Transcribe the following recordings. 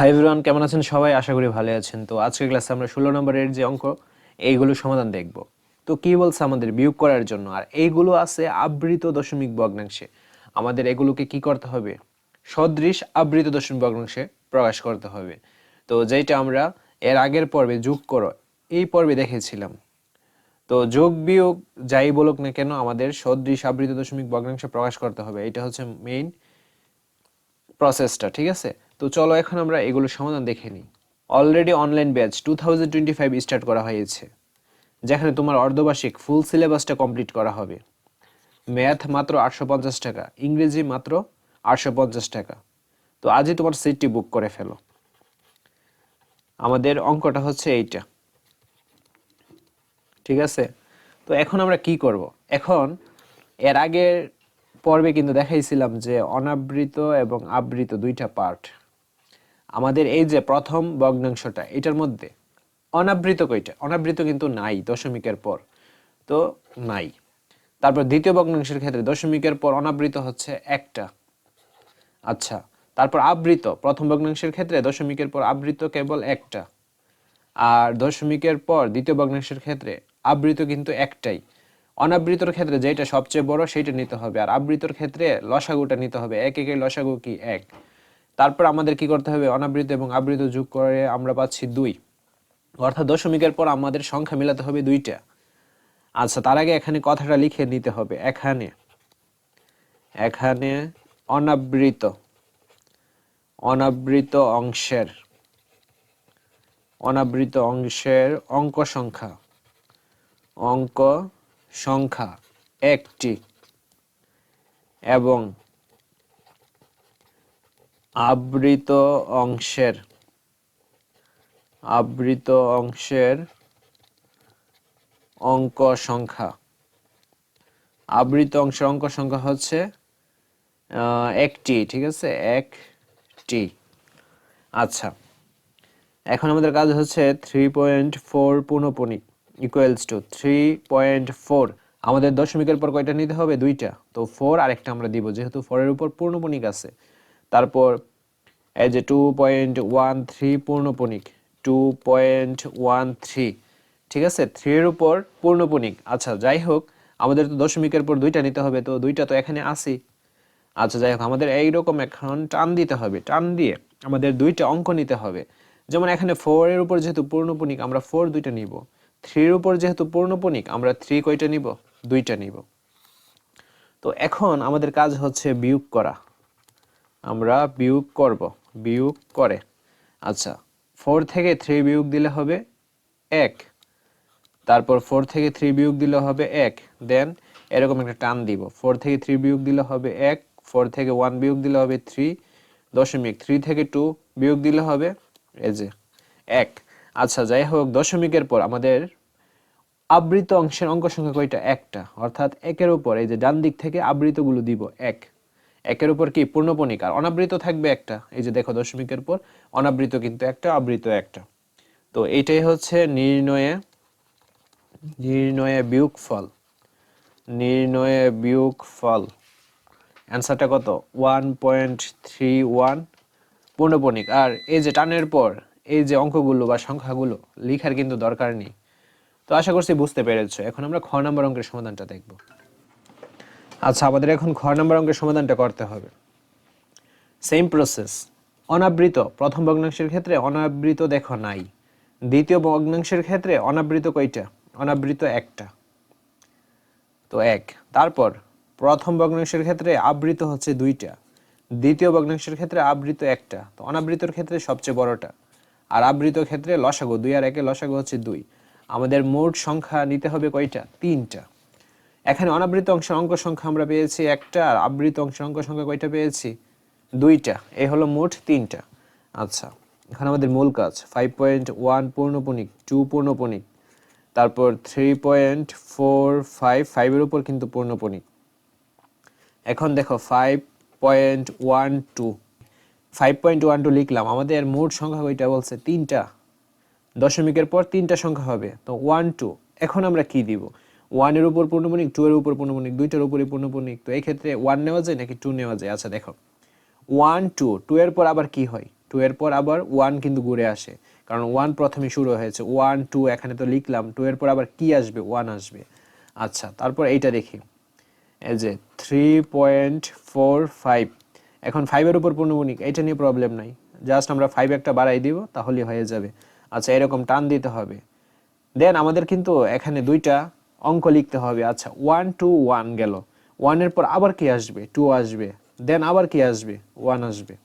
Hi everyone কেমন আছেন সবাই? আশা করি ভালো আছেন। তো আজকের ক্লাসে আমরা ষোলো নম্বরের যে অঙ্ক এইগুলো সমাধান দেখব। তো কি বলছে আমাদের বিয়োগ করার জন্য? আর এইগুলো আছে আবৃত দশমিক ভগ্নাংশে। আমাদের এগুলোকে কি করতে হবে? সদৃশ আবৃত দশমিক ভগ্নাংশে প্রকাশ করতে হবে। তো যেটা আমরা এর আগের পর্বে যোগ করো, এই পর্বে দেখেছিলাম। তো যোগ বিয়োগ যাই বলুক না কেন, আমাদের সদৃশ আবৃত দশমিক ভগ্নাংশে প্রকাশ করতে হবে। এটা হচ্ছে মেইন প্রসেসটা ঠিক আছে? তো চলো এখন আমরা এগুলো সমাধান দেখে নিই। Already online batch two thousand twenty five start করা হয়েছে, যেখানে তোমার অর্ধবার্ষিক ফুল সিলেবাসটা কমপ্লিট করা হবে। ম্যাথ মাত্র আটশো পঞ্চাশ টাকা, ইংরেজি মাত্র আটশো পঞ্চাশ টাকা। তো আজই তোমার সিটটি বুক করে ফেলো। আমাদের অঙ্কটা হচ্ছে এইটা। ঠিক আছে? তো এখন আমরা কি করব? এখন এর আগের পর্বে কিন্তু দেখাইছিলাম যে অনাবৃত এবং আবৃত দুইটা পার্ট আমাদের এই যে প্রথম ভগ্নাংশটা, এটার মধ্যে অনাবৃত কয়টা? অনাবৃত কিন্তু নাই, দশমিকের পর। তো নাই। তারপর দ্বিতীয় ভগ্নাংশের ক্ষেত্রে দশমিকের পর অনাবৃত হচ্ছে একটা। আচ্ছা তারপর আবৃত, প্রথম ভগ্নাংশের ক্ষেত্রে দশমিকের পর আবৃত কেবল একটা। আর দশমিকের পর দ্বিতীয় ভগ্নাংশের ক্ষেত্রে আবৃত কিন্তু একটাই। অনাবৃতর ক্ষেত্রে যেটা সবচেয়ে বড়, সেইটা নিতে হবে। আর আবৃতর ক্ষেত্রে লসাগুটা নিতে হবে। এক একের লসাগু কি? এক। তারপর আমাদের কি করতে হবে? অনাবৃত এবং আবৃত যোগ করে আমরা পাচ্ছি দুই। অর্থাৎ দশমিকের পর আমাদের সংখ্যা মিলাতে হবে দুইটা। আচ্ছা তার আগে এখানে কথাটা লিখে নিতে হবে। এখানে এখানে অনাবৃত অনাবৃত অংশের অনাবৃত অংশের অঙ্ক সংখ্যা অঙ্ক সংখ্যা একটি। এবং আবৃত অংশের আবৃত অংশের অঙ্ক সংখ্যা। আবৃত অংশের অঙ্ক সংখ্যা হচ্ছে একটি, ঠিক আছে? একটি। আচ্ছা এখন আমাদের কাজ হচ্ছে three point four পুনঃপনিক equals two three point four আমাদের দশমিকের পর কয়টা নিতে হবে? দুইটা। তো ফোর আরেকটা আমরা দিব, যেহেতু ফোরের উপর পূর্ণপণিক আছে। তারপর এই যে টু পয়েন্ট ওয়ান থ্রি পূর্ণপণিক টু পয়েন্ট ওয়ান থ্রি ঠিক আছে? থ্রির উপর পূর্ণপণিক। আচ্ছা যাই হোক, আমাদের তো দশমিকের পর দুইটা নিতে হবে, তো দুইটা তো এখানে আসি আচ্ছা যাই হোক, আমাদের এইরকম এখন টান দিতে হবে, টান দিয়ে আমাদের দুইটা অঙ্ক নিতে হবে। যেমন এখানে ফোরের উপর যেহেতু পূর্ণপণিক, আমরা ফোর দুইটা নিব। থ্রির উপর যেহেতু পূর্ণপণিক, আমরা থ্রি কয়টা নিব? দুইটা নিব। তো এখন আমাদের কাজ হচ্ছে বিয়োগ করা। আমরা বিয়োগ করব, বিয়োগ করে। আচ্ছা ফোর থেকে থ্রি বিয়োগ দিলে হবে এক। তারপর ফোর থেকে থ্রি বিয়োগ দিলে হবে এক। দেন এরকম একটা টান দিব। ফোর থেকে থ্রি বিয়োগ দিলে হবে এক ফোর থেকে ওয়ান বিয়োগ দিলে হবে থ্রি দশমিক থ্রি থেকে টু বিয়োগ দিলে হবে এই যে এক। আচ্ছা যাই হোক, দশমিকের পর আমাদের আবৃত অংশের অঙ্ক সংখ্যা কয়টা? একটা। অর্থাৎ একের উপর, এই যে ডান দিক থেকে আবৃতগুলো দিব এক। একের উপর কি? পূর্ণপণিক আর অনাবৃত থাকবে একটা। এই যে দেখো দশমিকের পর, অনাবৃত কিন্তু একটা, আবৃত একটা। তো এইটাই হচ্ছে নির্ণয়ে নির্ণয়ে বিয়োগফল নির্ণয়ে বিয়োগফল অ্যান্সারটা কত? ওয়ান পয়েন্ট থ্রি ওয়ান পূর্ণপণিক আর এই যে টানের পর, এই যে অঙ্কগুলো বা সংখ্যাগুলো, লিখার কিন্তু দরকার নেই। তো আশা করছি বুঝতে পেরেছ। এখন আমরা খ নম্বর অঙ্কের সমাধানটা দেখব। আচ্ছা আমাদের এখন খ নম্বর অঙ্কের সমাধানটা করতে হবে। সেম প্রসেস অনাবৃত, প্রথম ভগ্নাংশের ক্ষেত্রে অনাবৃত দেখো নাই। দ্বিতীয় ভগ্নাংশের ক্ষেত্রে অনাবৃত কয়টা? অনাবৃত একটা। তো এক। তারপর, প্রথম ভগ্নাংশের ক্ষেত্রে আবৃত হচ্ছে দুইটা। দ্বিতীয় ভগ্নাংশের ক্ষেত্রে আবৃত একটা। তো অনাবৃতর ক্ষেত্রে সবচেয়ে বড়টা। আর আবৃত ক্ষেত্রে লসাগু, দুই আর একে লসাগু হচ্ছে দুই। আমাদের মোট সংখ্যা নিতে হবে কয়টা? তিনটা। এখানে অনাবৃত অংশের অঙ্ক সংখ্যা আমরা পেয়েছি একটা, আর আবৃত অংশের অঙ্ক সংখ্যা কয়টা পেয়েছি? দুইটা। এই হলো মোট তিনটা। আচ্ছা এখানে আমাদের মূল কাজ। ফাইভ পয়েন্ট ওয়ান পূর্ণপণিক টু পূর্ণপণিক। তারপর থ্রি পয়েন্ট ফোর ফাইভ ফাইভের উপর কিন্তু পূর্ণপণিক। এখন দেখো five point one two five point one two লিখলাম। আমাদের মোট সংখ্যা কয়টা বলছে? তিনটা। দশমিকের পর তিনটা সংখ্যা হবে। তো ওয়ান টু এখন আমরা কি দিব? ওয়ানের উপর পূর্ণপণিক টু এর উপর পূর্ণপণিক দুইটার উপরে পূর্ণপণিক তো এই ক্ষেত্রে ওয়ান নেওয়া যায় নাকি টু নেওয়া যায়? আচ্ছা দেখো। ওয়ান টু টু এর পর আবার কি হয়? টু এর পর আবার ওয়ান কিন্তু ঘুরে আসে। কারণ ওয়ান প্রথমে শুরু হয়েছে। ওয়ান টু এখানে তো লিখলাম। টু এর পর আবার কি আসবে? ওয়ান আসবে। আচ্ছা তারপর এইটা দেখি। এই যে থ্রি পয়েন্ট ফোর ফাইভ এখন ফাইভের উপর পূর্ণবণিক এইটা নিয়ে প্রবলেম নাই। জাস্ট আমরা ফাইভ একটা বাড়াই দিব, তাহলেই হয়ে যাবে। আচ্ছা এরকম টান দিতে হবে। দেন আমাদের কিন্তু এখানে দুইটা অঙ্ক লিখতে হবে। আচ্ছা ওয়ান টু ওয়ান গেল। ওয়ানের পর আবার কি আসবে? টু আসবে। দেন আবার কি আসবে? ওয়ান আসবে।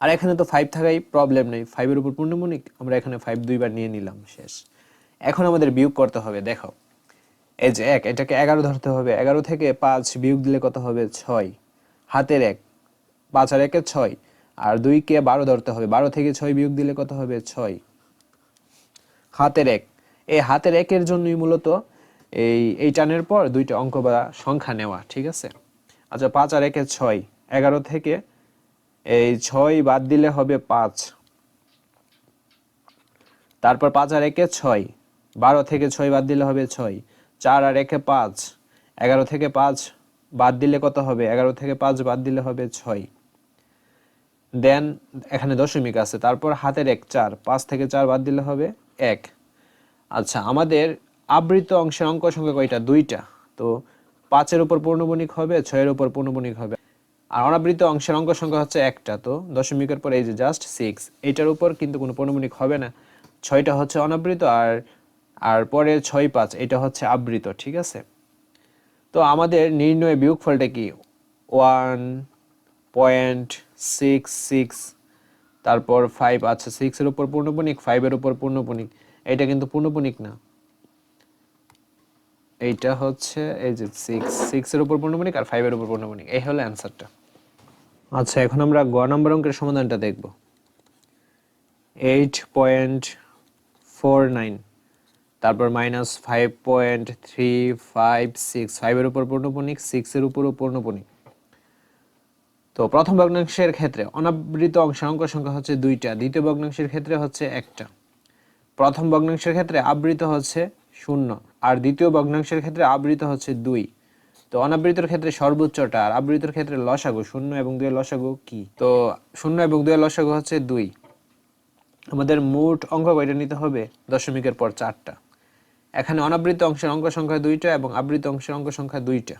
আর এখানে তো ফাইভ থাকাই প্রবলেম নেই। ফাইভের উপর পূর্ণমণিক, আমরা এখানে ফাইভ দুইবার নিয়ে নিলাম, শেষ। এখন আমাদের বিয়োগ করতে হবে, দেখো। এই যে এক, এটাকে এগারো ধরতে হবে। এগারো থেকে পাঁচ বিয়োগ দিলে কত হবে? ছয়। হাতের এক, পাঁচ আর একে ছয়। আর দুইকে বারো ধরতে হবে। বারো থেকে ছয় বিয়োগ দিলে কত হবে? ছয়। হাতের এক। এই হাতের একের জন্যই মূলত এই এই টানের পর দুইটা অঙ্ক বা সংখ্যা নেওয়া, ঠিক আছে? আচ্ছা পাঁচ আর একে ছয়, এগারো থেকে এই ছয় বাদ দিলে হবে পাঁচ। তারপর পাঁচ আর একে ছয়, বারো থেকে ছয় বাদ দিলে হবে ছয়, চার আর একে পাঁচ, এগারো থেকে পাঁচ বাদ দিলে কত হবে? এগারো থেকে পাঁচ বাদ দিলে হবে ছয়। দেন, এখানে দশমিক আছে, তারপর হাতের এক, চার, পাঁচ থেকে চার বাদ দিলে হবে এক। আচ্ছা আমাদের আবৃত অংশের অঙ্ক সংখ্যা কয়টা? দুইটা। তো পাঁচের উপর পূর্ণবণিক হবে, ছয়ের উপর পূর্ণবণিক হবে। আর অনাবৃত অংশের অঙ্ক সংখ্যা হচ্ছে একটা। তো দশমিকের পর এই যে জাস্ট সিক্স এইটার উপর কিন্তু কোনো পূর্ণবণিক হবে না। ছয়টা হচ্ছে অনাবৃত আর আর পরে ছয় পাঁচ, এটা হচ্ছে আবৃত, ঠিক আছে? তো আমাদের নির্ণয় বিয়োগফলটা কি? ওয়ান পয়েন্ট সিক্স সিক্স তারপর ফাইভ আচ্ছা সিক্সের উপর পূর্ণপণিক ফাইভের উপর পূর্ণপণিক এটা কিন্তু পূর্ণপণিক না। এইটা হচ্ছে, এই যে সিক্স সিক্সের উপর পূর্ণপণিক আর ফাইভের উপর পূর্ণপণিক এই হলো অ্যান্সারটা আচ্ছা এখন আমরা গ নম্বর অঙ্কের সমাধানটা দেখব। এইট পয়েন্ট ফোর নাইন তারপর minus five point three five six ফাইভের উপর পূর্ণপণিক সিক্সের উপরও পূর্ণপণিক তো প্রথম ভগ্নাংশের ক্ষেত্রে অনাবৃত অংশের অঙ্ক সংখ্যা হচ্ছে দুইটা, দ্বিতীয় ভগ্নাংশের ক্ষেত্রে হচ্ছে একটা। প্রথম ভগ্নাংশের ক্ষেত্রে আবৃত হচ্ছে শূন্য আর দ্বিতীয় ভগ্নাংশের ক্ষেত্রে আবৃত হচ্ছে দুই। তো অনাবৃতর ক্ষেত্রে সর্বোচ্চটা আর আবৃতর ক্ষেত্রে লসাগু শূন্য এবং দুয়ের লসাগু কি? তো শূন্য এবং দুয়ের লসাগু হচ্ছে দুই। আমাদের মোট অঙ্ক কয়টা নিতে হবে? দশমিকের পর চারটা। এখানে অনাবৃত অংশের অঙ্ক সংখ্যা দুইটা এবং আবৃত অংশের অঙ্ক সংখ্যা দুইটা।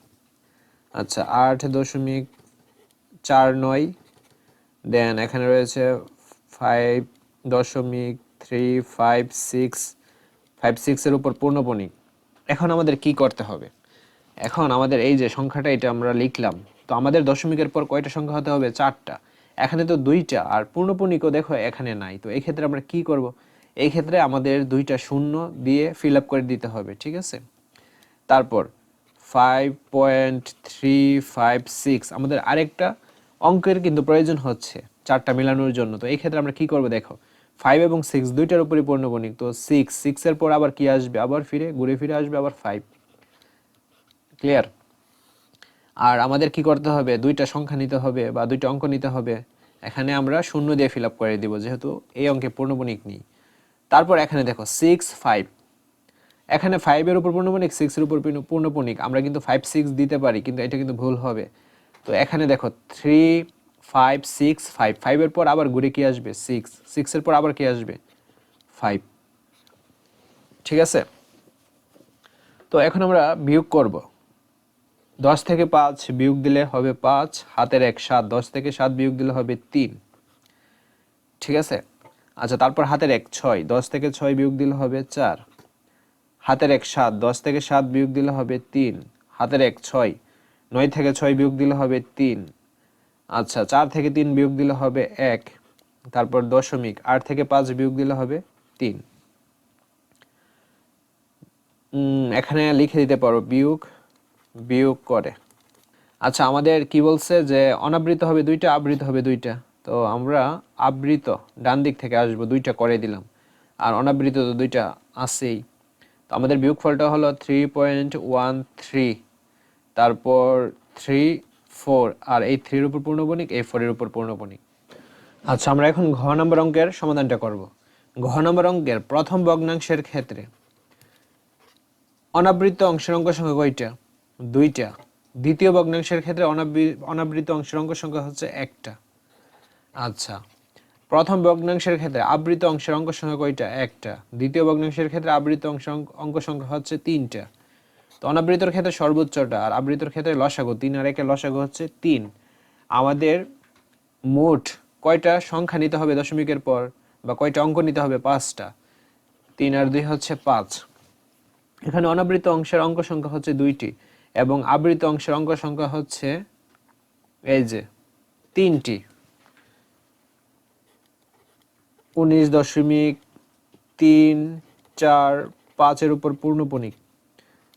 আচ্ছা আট দশমিক চার নয়। দেন এখানে রয়েছে ফাইভ দশমিক থ্রি ফাইভ সিক্স ফাইভ সিক্সের উপর পূর্ণপণিক এখন আমাদের কি করতে হবে? এখন আমাদের এই যে সংখ্যাটা এটা আমরা লিখলাম, তো আমাদের দশমিকের পর কয়টা সংখ্যা হতে হবে? চারটা। এখানে তো দুইটা, আর পূর্ণপণিকও দেখো এখানে নাই, তো এই ক্ষেত্রে আমরা কি করব? এই ক্ষেত্রে আমাদের দুইটা শূন্য দিয়ে ফিল আপ করে দিতে হবে, ঠিক আছে? তারপর five point three five six আমাদের আরেকটা অঙ্কের কিন্তু প্রয়োজন হচ্ছে চারটা মেলানোর জন্য, তো এই ক্ষেত্রে আমরা কি করব দেখো? ফাইভ এবং সিক্স দুইটার উপরই পূর্ণবণিক। তো সিক্স সিক্সের পর আবার কি আসবে? আবার ফিরে, ঘুরে ফিরে আসবে আবার ফাইভ ক্লিয়ার আর আমাদের কি করতে হবে? দুইটা সংখ্যা নিতে হবে বা দুইটা অঙ্ক নিতে হবে। এখানে আমরা শূন্য দিয়ে ফিল আপ করে দিব, যেহেতু এই অঙ্কে পূর্ণবণিক নেই। তারপর এখানে দেখো সিক্স ফাইভ এখানে ফাইভের উপর পূর্ণপণিক সিক্সের উপর পূর্ণ- পূর্ণপণিক আমরা কিন্তু ফাইভ সিক্স দিতে পারি, কিন্তু এটা কিন্তু ভুল হবে। তো এখানে দেখো থ্রি ফাইভ সিক্স ফাইভ ফাইভের পর আবার ঘুরে কি আসবে? সিক্স সিক্সের পর আবার কি আসবে? ফাইভ ঠিক আছে? তো এখন আমরা বিয়োগ করব। দশ থেকে পাঁচ বিয়োগ দিলে হবে পাঁচ, হাতের এক, সাত। দশ থেকে সাত বিয়োগ দিলে হবে তিন। ঠিক আছে? আচ্ছা তারপর হাতের এক, ছয়। দশ থেকে ছয় বিয়োগ দিলে হবে চার। হাতের এক, সাত। দশ থেকে সাত বিয়োগ দিলে হবে তিন। হাতের এক, ছয়। নয় থেকে ছয় বিয়োগ দিলে হবে তিন। আচ্ছা চার থেকে তিন বিয়োগ দিলে হবে এক, তারপর দশমিক, আট থেকে পাঁচ বিয়োগ দিলে হবে তিন। এখানে লিখে দিতে পারো, বিয়োগ বিয়োগ করে। আচ্ছা আমাদের কি বলছে যে অনাবৃত হবে দুইটা, আবৃত হবে দুইটা। তো আমরা আবৃত, ডান দিক থেকে আসব, দুইটা করে দিলাম। আর অনাবৃত তো দুইটা আছেই। তো আমাদের বিয়োগফলটা হলো থ্রি পয়েন্ট ওয়ান থ্রি তারপর থ্রি ফোর আর এই থ্রির উপর পূর্ণবণিক এই ফোরের উপর পূর্ণবণিক। আচ্ছা আমরা এখন ঘ নম্বর অঙ্কের সমাধানটা করব। ঘ নম্বর অঙ্কের প্রথম ভগ্নাংশের ক্ষেত্রে অনাবৃত অংশের অঙ্ক সংখ্যা কয়টা? দুইটা। দ্বিতীয় ভগ্নাংশের ক্ষেত্রে অনাবৃ- অনাবৃত অংশের অঙ্ক সংখ্যা হচ্ছে একটা। আচ্ছা প্রথম ভগ্নাংশের ক্ষেত্রে আবৃত অংশের অঙ্ক সংখ্যা কয়টা? একটা। দ্বিতীয় ভগ্নাংশের ক্ষেত্রে আবৃত অংশ, অঙ্ক সংখ্যা হচ্ছে তিনটা। তো অনাবৃতর ক্ষেত্রে সর্বোচ্চটা, আর আবৃতর ক্ষেত্রে লসাগু, তিন আর একে লসাগু হচ্ছে তিন। আমাদের মোট কয়টা সংখ্যা নিতে হবে দশমিকের পর, বা কয়টা অঙ্ক নিতে হবে পাঁচটা? তিন আর দুই হচ্ছে পাঁচ। এখানে অনাবৃত অংশের অঙ্ক সংখ্যা হচ্ছে দুইটি, এবং আবৃত অংশের অঙ্ক সংখ্যা হচ্ছে এই যে তিনটি। উনিশ দশমিক তিন চার পাঁচের উপর পূর্ণপণিক।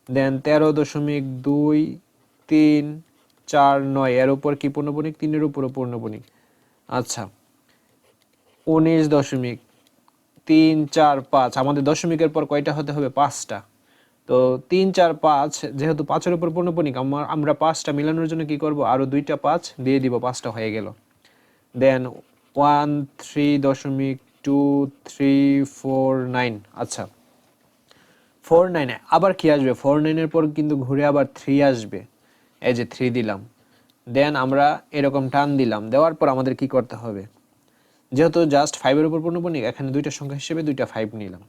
দেন তেরো দশমিক দুই, তিন, চার, নয়, এর উপর কি পূর্ণপণিক তিনের উপরও পূর্ণপণিক আচ্ছা উনিশ দশমিক তিন, চার, পাঁচ, আমাদের দশমিকের পর কয়টা হতে হবে? পাঁচটা। তো তিন, চার, পাঁচ, যেহেতু পাঁচের উপর পূর্ণপণিক আমার আমরা পাঁচটা মিলানোর জন্য কি করব? আরও দুইটা পাঁচ দিয়ে দিব, পাঁচটা হয়ে গেল। দেন ওয়ান থ্রি দশমিক টু থ্রি ফোর নাইন আচ্ছা। ফোর নাইনে, আবার কি আসবে? ফোর নাইনের পর কিন্তু ঘুরে আবার থ্রি আসবে। এই যে থ্রি দিলাম। দেন আমরা এরকম টান দিলাম। দেওয়ার পর আমাদের কি করতে হবে? যেহেতু জাস্ট ফাইভের উপর পূর্ণপণিক এখানে দুইটা সংখ্যা হিসেবে দুইটা ফাইভ নিলাম।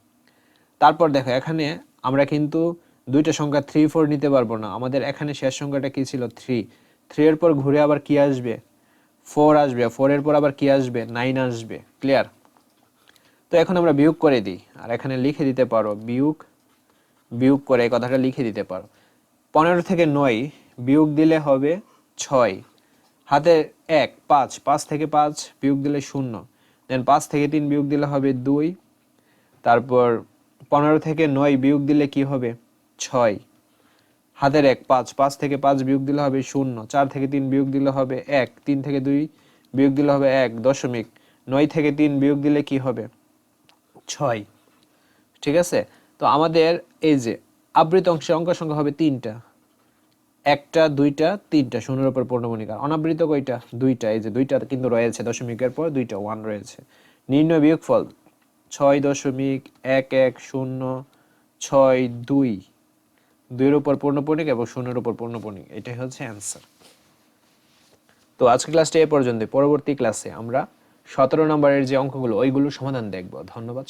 তারপর দেখো, এখানে আমরা কিন্তু দুইটা সংখ্যা থ্রি ফোর নিতে পারব না। আমাদের এখানে শেষ সংখ্যাটা কী ছিল? থ্রি থ্রি এর পর ঘুরে আবার কি আসবে? ফোর আসবে। ফোর এর পর আবার কি আসবে? নাইন আসবে। ক্লিয়ার তো এখন আমরা বিয়োগ করে দিই। আর এখানে লিখে দিতে পারো, বিয়োগ বিয়োগ করে এই কথাটা লিখে দিতে পারো। পনেরো থেকে নয় বিয়োগ দিলে হবে ছয়। হাতে এক, পাঁচ পাঁচ থেকে পাঁচ বিয়োগ দিলে শূন্য। দেন পাঁচ থেকে তিন বিয়োগ দিলে হবে দুই। তারপর পনেরো থেকে নয় বিয়োগ দিলে কি হবে? ছয়। হাতের এক, পাঁচ পাঁচ থেকে পাঁচ বিয়োগ দিলে হবে শূন্য। চার থেকে তিন বিয়োগ দিলে হবে এক। তিন থেকে দুই বিয়োগ দিলে হবে এক দশমিক। নয় থেকে তিন বিয়োগ দিলে কি হবে? ছয়। ঠিক আছে? তো আমাদের এই যে আবৃত অংশে অঙ্ক সংখ্যা হবে তিনটা। একটা, দুইটা, তিনটা, শূন্যের উপর পূর্ণমণিকা অনাবৃত কয়টা? দুইটা। এই যে দুইটা কিন্তু রয়েছে, দশমিকের পর দুইটা ওয়ান রয়েছে। নির্ণয় বিয়োগফল ছয় দশমিক এক এক শূন্য ছয় দুই। দুইয়ের উপর পূর্ণপণিক এবং শূন্যের উপর পূর্ণপণিক এটাই হচ্ছে অ্যান্সার তো আজকে ক্লাসটা এ পর্যন্ত পরবর্তী ক্লাসে আমরা সতেরো নম্বরের যে অঙ্কগুলো ওইগুলো সমাধান দেখব। ধন্যবাদ।